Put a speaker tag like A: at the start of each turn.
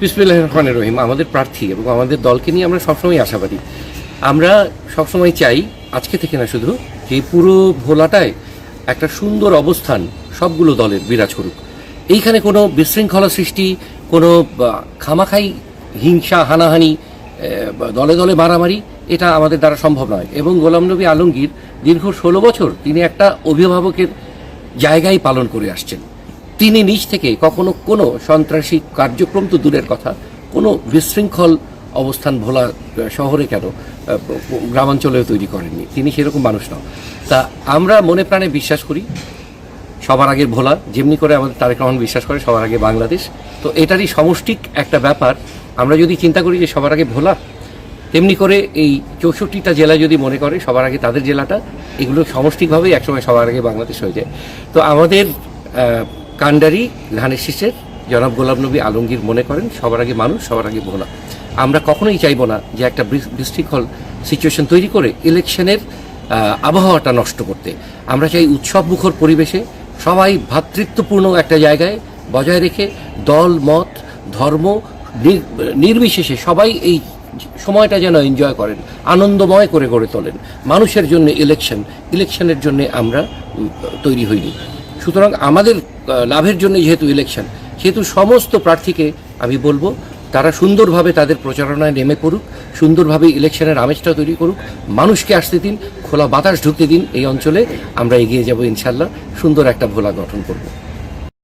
A: বিসমিল্লাহ রহমান রহিম, আমাদের প্রার্থী এবং আমাদের দলকে নিয়ে আমরা সবসময় আশাবাদী। আমরা সবসময় চাই, আজকে থেকে না শুধু, যে পুরো ভোলাটায় একটা সুন্দর অবস্থান সবগুলো দলের বিরাজ করুক। এইখানে কোনো বিশৃঙ্খলা সৃষ্টি, কোনো খামাখাই, হিংসা, হানাহানি দলে দলে মারামারি, এটা আমাদের দ্বারা সম্ভব নয়। এবং গোলাম নবী আলমগীর দীর্ঘ ষোলো বছর তিনি একটা অভিভাবকের জায়গায় পালন করে আসছেন। তিনি নিজ থেকে কখনো কোনো সন্ত্রাসী কার্যক্রম তো দূরের কথা, কোনো বিশৃঙ্খল অবস্থান ভোলা শহরে কেন গ্রামাঞ্চলেও তৈরি করেননি। তিনি সেরকম মানুষ নন। তা আমরা মনে প্রাণে বিশ্বাস করি, সবার আগে ভোলা, যেমনি করে আমাদের তারেক রহমান বিশ্বাস করে সবার আগে বাংলাদেশ। তো এটারই সমষ্টিক একটা ব্যাপার। আমরা যদি চিন্তা করি যে সবার আগে ভোলা, তেমনি করে এই চৌষট্টিটা জেলা যদি মনে করে সবার আগে তাদের জেলাটা, এগুলো সমষ্টিকভাবেই একসময় সবার আগে বাংলাদেশ হয়ে যায়। তো আমাদের কান্ডারি ধানের শীষের, জনাব গোলাম নবী আলমগীর মনে করেন, সবার আগে মানুষ, সবার আগে ভোলা আমরা কখনোই চাইব না যে একটা বিশ- বিশৃঙ্খল সিচুয়েশন তৈরি করে ইলেকশনের আবহাওয়াটা নষ্ট করতে। আমরা চাই উৎসব মুখর পরিবেশে সবাই ভ্রাতৃত্বপূর্ণ একটা জায়গায় বজায় রেখে দল, মত, ধর্ম, নির- নির্বিশেষে সবাই এই সময়টা যেন এনজয় করেন, আনন্দময় করে গড়ে তোলেন। মানুষের জন্য ইলেকশন ইলেকশনের জন্য আমরা তৈরি হইনি। সুতরাং আমাদের লাভের জন্য যেহেতু ইলেকশন সেহেতু সমস্ত প্রার্থীকে আমি বলব, তারা সুন্দরভাবে তাদের প্রচারণায় নেমে পড়ুক, সুন্দরভাবে ইলেকশনের আমেজটা তৈরি করুক, মানুষকে আসতে দিন, খোলা বাতাস ঢুকতে দিন এই অঞ্চলে, আমরা এগিয়ে যাব ইনশাল্লাহ, সুন্দর একটা ভোলা গঠন করব।